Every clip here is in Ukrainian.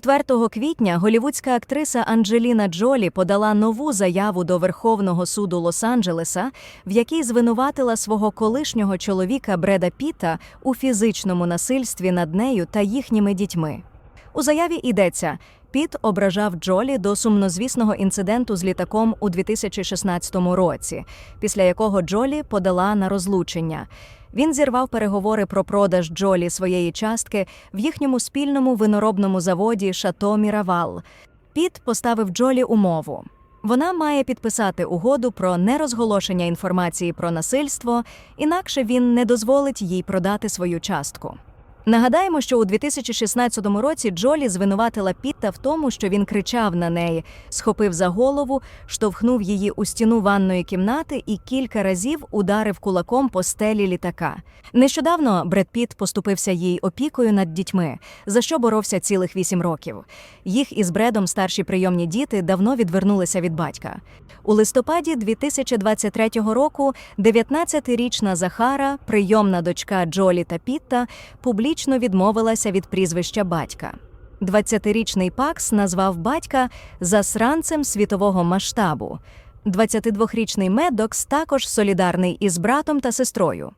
4 квітня голівудська актриса Анджеліна Джолі подала нову заяву до Верховного суду Лос-Анджелеса, в якій звинуватила свого колишнього чоловіка Бреда Піта у фізичному насильстві над нею та їхніми дітьми. У заяві йдеться. Піт ображав Джолі до сумнозвісного інциденту з літаком у 2016 році, після якого Джолі подала на розлучення. Він зірвав переговори про продаж Джолі своєї частки в їхньому спільному виноробному заводі Шато Міравал. Піт поставив Джолі умову. Вона має підписати угоду про нерозголошення інформації про насильство, інакше він не дозволить їй продати свою частку. Нагадаємо, що у 2016 році Джолі звинуватила Пітта в тому, що він кричав на неї, схопив за голову, штовхнув її у стіну ванної кімнати і кілька разів ударив кулаком по стелі літака. Нещодавно Бред Піт поступився їй опікою над дітьми, за що боровся цілих вісім років. Їх із Бредом старші прийомні діти давно відвернулися від батька. У листопаді 2023 року 19-річна Захара, прийомна дочка Джолі та Пітта, публічно відмовилася від прізвища батька. 20-річний Пакс назвав батька засранцем світового масштабу. 22-річний Медокс також солідарний із братом та сестрою.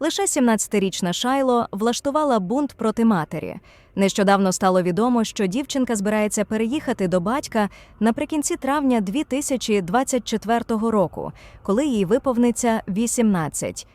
Лише 17-річна Шайло влаштувала бунт проти матері. Нещодавно стало відомо, що дівчинка збирається переїхати до батька наприкінці травня 2024 року, коли їй виповниться 18.